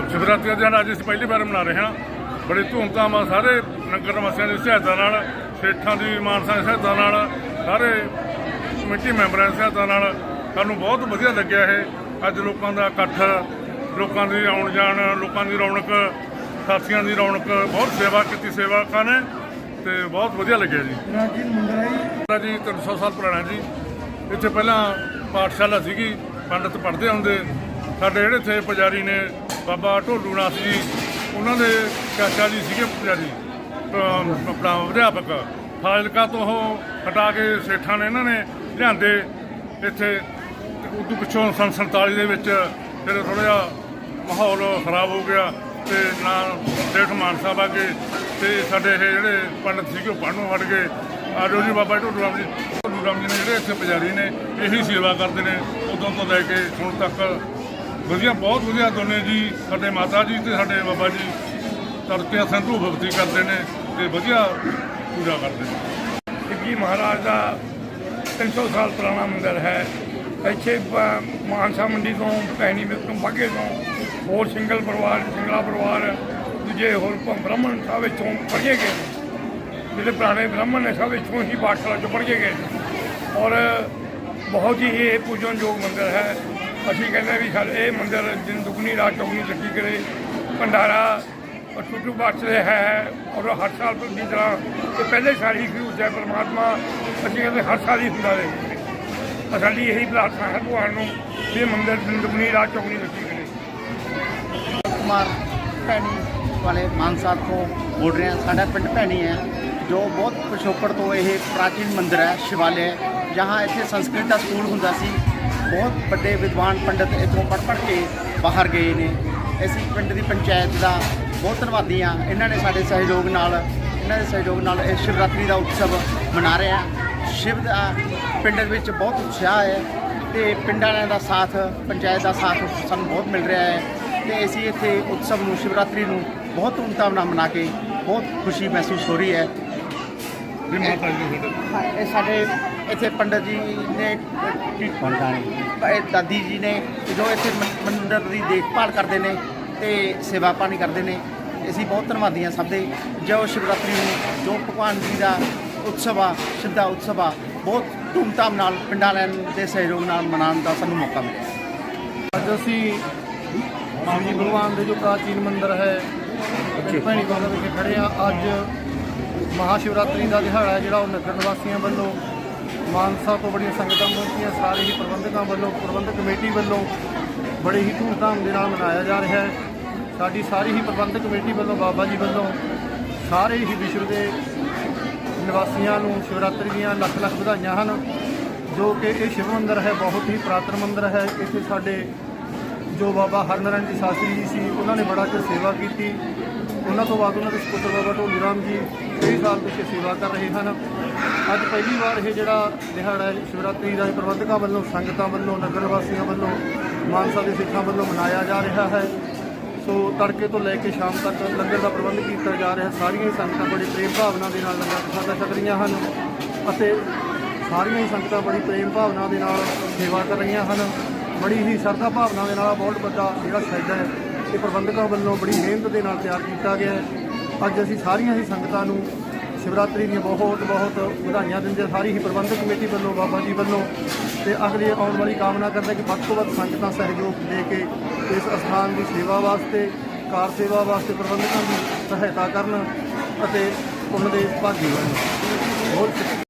ਸ਼ਿਵਰਾਤਰੀ ਦਾ ਦਿਨ ਅੱਜ ਅਸੀਂ ਪਹਿਲੀ ਵਾਰ ਮਨਾ ਰਹੇ ਹਾਂ। ਬੜੀ ਧੂਮਧਾਮ ਨਾਲ ਸਾਰੇ ਨਗਰ ਵਾਸੀਆਂ ਦੀ ਸਹਾਇਤਾ ਨਾਲ ਸੇਠਾਂ ਦੀ ਮਾਨਸਾਂ ਦੀ ਸਹਾਇਤਾ ਨਾਲ ਸਾਰੇ ਕਮੇਟੀ ਮੈਂਬਰਾਂ ਦੀ ਸਹਾਇਤਾ ਨਾਲ ਸਾਨੂੰ ਬਹੁਤ ਵਧੀਆ ਲੱਗਿਆ ਇਹ। ਅੱਜ ਲੋਕਾਂ ਦਾ ਇਕੱਠ ਲੋਕਾਂ ਦੀ ਆਉਣ ਜਾਣ ਲੋਕਾਂ ਦੀ ਰੌਣਕ ਸਾਥੀਆਂ ਦੀ ਰੌਣਕ ਬਹੁਤ ਸੇਵਾ ਕੀਤੀ ਸੇਵਾਕਾਂ ਨੇ ਤੇ ਬਹੁਤ ਵਧੀਆ ਲੱਗਿਆ ਜੀ। ਪ੍ਰਾਚੀਨ ਮੰਦਰ ਜੀ। 300 ਸਾਲ ਪੁਰਾਣਾ ਜੀ। ਇੱਥੇ ਪਹਿਲਾਂ ਪਾਠਸ਼ਾਲਾ ਸੀਗੀ ਪੰਡਤ ਪੜ੍ਹਦੇ ਹੁੰਦੇ। ਸਾਡੇ ਜਿਹੜੇ ਇੱਥੇ ਪੁਜਾਰੀ ਨੇ, ਬਾਬਾ ਢੋਲੂ ਨਾਥ ਜੀ, ਉਹਨਾਂ ਦੇ ਚਾਚਾ ਜੀ ਸੀਗੇ ਪੁਜਾਰੀ ਆਪਣਾ ਅਧਿਆਪਕ। ਫਾਜ਼ਿਲਕਾ ਤੋਂ ਉਹ ਹਟਾ ਕੇ ਸੇਠਾਂ ਨੇ ਇਹਨਾਂ ਨੇ ਲਿਆਂਦੇ ਇੱਥੇ। ਤੇ ਉਦੋਂ ਪਿੱਛੋਂ ਸੰਨ 47 ਦੇ ਵਿੱਚ ਫਿਰ ਥੋੜਾ ਜਿਹਾ ਮਾਹੌਲ ਖਰਾਬ ਹੋ ਗਿਆ ਤੇ ਨਾ ਸੇਠ ਮਾਨ ਸਾਹਿਬ ਆ ਗਏ ਤੇ ਸਾਡੇ ਇਹ ਜਿਹੜੇ ਪੰਡਤ ਸੀਗੇ ਉਹ ਪੜ੍ਹਨੋਂ ਹਟ ਗਏ। ਆਜੋ ਜੀ ਬਾਬਾ ਢੋਲੂ ਰਾਮ ਜੀ। ਢੋਲੂ ਰਾਮ ਜੀ ਨੇ ਜਿਹੜੇ ਇੱਥੇ ਪੁਜਾਰੀ ਨੇ, ਇਹੀ ਸੇਵਾ ਕਰਦੇ ਨੇ। ਉਦੋਂ ਤੋਂ ਲੈ ਕੇ ਹੁਣ ਤੱਕ ਵਧੀਆ, ਬਹੁਤ ਵਧੀਆ ਦੋਨੇ ਜੀ, ਸਾਡੇ ਮਾਤਾ ਜੀ ਤੇ ਸਾਡੇ ਬਾਬਾ ਜੀ ਤੜਕੇ ਸੰਧੂ ਭਗਤੀ ਕਰਦੇ ਨੇ ਤੇ ਵਧੀਆ ਪੂਜਾ ਕਰਦੇ ਨੇ ਟਿੱਕੀ ਮਹਾਰਾਜ ਦਾ 300 ਸਾਲ ਪੁਰਾਣਾ ਮੰਦਿਰ ਹੈ ਇੱਥੇ ਮਾਨਸਾ ਮੰਡੀ ਤੋਂ, ਪੈਣੀ ਮਿਲ ਤੋਂ, ਬਾਗੇ ਤੋਂ ਹੋਰ ਸਿੰਗਲ ਪਰਿਵਾਰ, ਸਿੰਗਲਾ ਪਰਿਵਾਰ, ਦੂਜੇ ਹੋਰ ਬ੍ਰਾਹਮਣ ਸਾਹਿਬ ਇੱਥੋਂ ਪੜ੍ਹੇ ਗਏ ਨੇ। ਜਿਹੜੇ ਪੁਰਾਣੇ ਬ੍ਰਾਹਮਣ ਨੇ ਸਭ ਵਿੱਚੋਂ ਹੀ ਪਾਠਸ਼ਾਲਾ ਚੋਂ ਕੇ ਗਏ ਨੇ। ਔਰ ਬਹੁਤ ਹੀ ਇਹ ਪੂਜਨਯੋਗ ਮੰਦਿਰ ਹੈ ਅਸੀਂ ਕਹਿੰਦੇ ਵੀ ਸਾਡੇ ਇਹ ਮੰਦਿਰ ਦਿਨ ਦੁਗਣੀ ਰਾਤ ਚੌਗਣੀ ਲੱਗੀ ਕਰੇ। ਭੰਡਾਰਾ ਔਰ ਟੁੱਟੂ ਹੈ, ਔਰ ਹਰ ਸਾਲ ਦੀ ਤਰ੍ਹਾਂ ਇਹ ਪਹਿਲੇ ਸਾਲ ਹੀ ਸ਼ੁਰੂ ਹੈ ਪਰਮਾਤਮਾ, ਅਸੀਂ ਕਹਿੰਦੇ ਹਰ ਸਾਲ ਹੀ ਹੁੰਦਾ ਰਹੇ। ਸਾਡੀ ਇਹੀ ਪ੍ਰਾਰਥਨਾ ਹੈ ਭਗਵਾਨ ਨੂੰ ਵੀ ਇਹ ਮੰਦਿਰ ਦਿਨ ਦੁਗਣੀ ਰਾਤ ਚੌਗਣੀ ਲੱਗੀ ਕਰੇ। ਕੁਮਾਰ, ਭੈਣੀ ਵਾਲੇ ਮਾਨਸਾ ਤੋਂ ਬੋਲ ਰਹੇ ਹਾਂ। ਸਾਡਾ ਪਿੰਡ ਭੈਣੀ ਹੈ, ਜੋ ਬਹੁਤ ਪਿਛੋਕੜ ਤੋਂ ਇਹ ਪ੍ਰਾਚੀਨ ਮੰਦਿਰ ਹੈ ਸ਼ਿਵਾਲੇ ਜਹਾਂ ਇੱਥੇ ਸੰਸਕ੍ਰਿਤ ਦਾ ਸਕੂਲ ਹੁੰਦਾ ਸੀ। ਬਹੁਤ ਵੱਡੇ ਵਿਦਵਾਨ ਪੰਡਤ ਇੱਥੋਂ ਪੜ੍ਹ ਪੜ੍ਹ ਕੇ ਬਾਹਰ ਗਏ ਨੇ। ਅਸੀਂ ਪਿੰਡ ਦੀ ਪੰਚਾਇਤ ਦਾ ਬਹੁਤ ਧੰਨਵਾਦੀ ਹਾਂ। ਇਹਨਾਂ ਨੇ ਸਾਡੇ ਸਹਿਯੋਗ ਨਾਲ, ਇਹਨਾਂ ਦੇ ਸਹਿਯੋਗ ਨਾਲ ਇਹ ਸ਼ਿਵਰਾਤਰੀ ਦਾ ਉਤਸਵ ਮਨਾ ਰਹੇ ਹਾਂ ਸ਼ਿਵ ਦਾ ਪਿੰਡ ਵਿੱਚ ਬਹੁਤ ਉਤਸ਼ਾਹ ਹੈ ਤੇ ਪਿੰਡਾਂ ਦਾ ਸਾਥ, ਪੰਚਾਇਤ ਦਾ ਸਾਥ ਸਾਨੂੰ ਬਹੁਤ ਮਿਲ ਰਿਹਾ ਹੈ ਤੇ ਅਸੀਂ ਇੱਥੇ ਉਤਸਵ ਨੂੰ, ਸ਼ਿਵਰਾਤਰੀ ਨੂੰ ਬਹੁਤ ਧੂਮਧਾਮ ਨਾਲ ਮਨਾ ਕੇ ਬਹੁਤ ਖੁਸ਼ੀ ਮਹਿਸੂਸ ਹੋ ਰਹੀ ਹੈ। ਜੀ ਮਾਤਾ ਜੀ ਦੇ ਸਾਡੇ ਹਾਂ, ਇਹ ਸਾਡੇ ਇੱਥੇ ਪੰਡਤ ਜੀ ਨੇ ਇਹ ਦਾਦੀ ਜੀ ਨੇ ਜੋ ਇੱਥੇ ਮੰ- ਮੰਦਿਰ ਦੀ ਦੇਖਭਾਲ ਕਰਦੇ ਨੇ ਤੇ ਸੇਵਾ ਪਾਣੀ ਕਰਦੇ ਨੇ ਅਸੀਂ ਬਹੁਤ ਧੰਨਵਾਦੀ ਹਾਂ ਸਭ ਦੇ। ਜੋ ਸ਼ਿਵਰਾਤਰੀ ਨੂੰ ਜੋ ਭਗਵਾਨ ਜੀ ਦਾ ਉਤਸਵ ਆ ਸਿੱਧਾ ਉਤਸਵ ਆ ਬਹੁਤ ਧੂਮਧਾਮ ਨਾਲ ਪਿੰਡਾਂ ਵਾਲਿਆਂ ਦੇ ਸਹਿਯੋਗ ਨਾਲ ਮਨਾਉਣ ਦਾ ਸਾਨੂੰ ਮੌਕਾ ਮਿਲਿਆ। ਅੱਜ ਅਸੀਂ ਸ਼੍ਰੀ ਭਗਵਾਨ ਦੇ ਜੋ ਪ੍ਰਾਚੀਨ ਮੰਦਿਰ ਹੈ ਭੈਣੀ ਬਾਬਾ ਵਿਖੇ ਖੜੇ ਆ। ਅੱਜ ਮਹਾਸ਼ਿਵਰਾਤਰੀ ਦਾ ਦਿਹਾੜਾ ਜਿਹੜਾ ਉਹ ਨਗਰ ਨਿਵਾਸੀਆਂ ਵੱਲੋਂ, ਮਾਨਸਾ ਤੋਂ ਬੜੀਆਂ ਸੰਗਤਾਂ ਪਹੁੰਚੀਆਂ, ਸਾਰੇ ਹੀ ਪ੍ਰਬੰਧਕਾਂ ਵੱਲੋਂ, ਪ੍ਰਬੰਧਕ ਕਮੇਟੀ ਵੱਲੋਂ ਬੜੇ ਹੀ ਧੂਮਧਾਮ ਦੇ ਨਾਲ ਮਨਾਇਆ ਜਾ ਰਿਹਾ ਹੈ। ਸਾਡੀ ਸਾਰੀ ਹੀ ਪ੍ਰਬੰਧਕ ਕਮੇਟੀ ਵੱਲੋਂ, ਬਾਬਾ ਜੀ ਵੱਲੋਂ ਸਾਰੇ ਹੀ ਵਿਸ਼ਵ ਦੇ ਨਿਵਾਸੀਆਂ ਨੂੰ ਸ਼ਿਵਰਾਤਰੀ ਦੀਆਂ ਲੱਖ ਲੱਖ ਵਧਾਈਆਂ ਹਨ, ਜੋ ਕਿ ਇਹ ਸ਼ਿਵ ਮੰਦਿਰ ਹੈ, ਬਹੁਤ ਹੀ ਪੁਰਾਤਨ ਮੰਦਿਰ ਹੈ। ਇੱਥੇ ਸਾਡੇ ਜੋ ਬਾਬਾ ਹਰਨਰਨ ਜੀ ਸ਼ਾਸਤਰੀ ਜੀ ਸੀ, ਉਹਨਾਂ ਨੇ ਬੜਾ ਚਿਰ ਸੇਵਾ ਕੀਤੀ। ਉਹਨਾਂ ਤੋਂ ਬਾਅਦ ਉਹਨਾਂ ਦੇ ਸਪੁੱਤਰ ਬਾਬਾ ਢੋਲੂ ਰਾਮ ਜੀ ਕਈ ਸਾਲ ਪਿੱਛੇ ਸੇਵਾ ਕਰ ਰਹੇ ਹਨ। ਅੱਜ ਪਹਿਲੀ ਵਾਰ ਇਹ ਜਿਹੜਾ ਦਿਹਾੜਾ ਹੈ, ਸ਼ਿਵਰਾਤਰੀ ਦਾ ਪ੍ਰਬੰਧਕਾਂ ਵੱਲੋਂ, ਸੰਗਤਾਂ ਵੱਲੋਂ, ਨਗਰ ਵਾਸੀਆਂ ਵੱਲੋਂ, ਮਾਨਸਾ ਦੇ ਸਿੱਖਾਂ ਵੱਲੋਂ ਮਨਾਇਆ ਜਾ ਰਿਹਾ ਹੈ। ਸੋ ਤੜਕੇ ਤੋਂ ਲੈ ਕੇ ਸ਼ਾਮ ਤੱਕ ਲੰਗਰ ਦਾ ਪ੍ਰਬੰਧ ਕੀਤਾ ਜਾ ਰਿਹਾ ਸਾਰੀਆਂ ਹੀ ਸੰਗਤਾਂ ਬੜੀ ਪ੍ਰੇਮ ਭਾਵਨਾ ਦੇ ਨਾਲ ਲੰਗਰ ਪ੍ਰਸ਼ਾਦਾ ਛਕ ਰਹੀਆਂ ਹਨ ਅਤੇ ਸਾਰੀਆਂ ਹੀ ਸੰਗਤਾਂ ਬੜੀ ਪ੍ਰੇਮ ਭਾਵਨਾ ਦੇ ਨਾਲ ਸੇਵਾ ਕਰ ਰਹੀਆਂ ਹਨ। ਬੜੀ ਹੀ ਸ਼ਰਧਾ ਭਾਵਨਾ ਦੇ ਨਾਲ ਬਹੁਤ ਵੱਡਾ ਜਿਹੜਾ ਸ਼ੈੱਡ ਹੈ, ਇਹ ਪ੍ਰਬੰਧਕਾਂ ਵੱਲੋਂ ਬੜੀ ਮਿਹਨਤ ਦੇ ਨਾਲ ਤਿਆਰ ਕੀਤਾ ਗਿਆ ਹੈ। ਅੱਜ ਅਸੀਂ ਸਾਰੀਆਂ ਹੀ ਸੰਗਤਾਂ ਨੂੰ ਸ਼ਿਵਰਾਤਰੀ ਦੀਆਂ ਬਹੁਤ ਬਹੁਤ ਵਧਾਈਆਂ ਦਿੰਦੇ ਸਾਰੀ ਹੀ ਪ੍ਰਬੰਧਕ ਕਮੇਟੀ ਵੱਲੋਂ, ਬਾਬਾ ਜੀ ਵੱਲੋਂ ਤੇ ਅਗਲੀ ਆਉਣ ਵਾਲੀ ਕਾਮਨਾ ਕਰਦੇ ਕਿ ਵੱਧ ਤੋਂ ਵੱਧ ਸੰਗਤਾਂ ਸਹਿਯੋਗ ਦੇ ਕੇ ਇਸ ਅਸਥਾਨ ਦੀ ਸੇਵਾ ਵਾਸਤੇ, ਕਾਰ ਸੇਵਾ ਵਾਸਤੇ ਪ੍ਰਬੰਧਕਾਂ ਦੀ ਸਹਾਇਤਾ ਕਰਨ ਅਤੇ ਉਹਨਾਂ ਦੇ ਭਾਗੀ ਬਣਨ। ਬਹੁਤ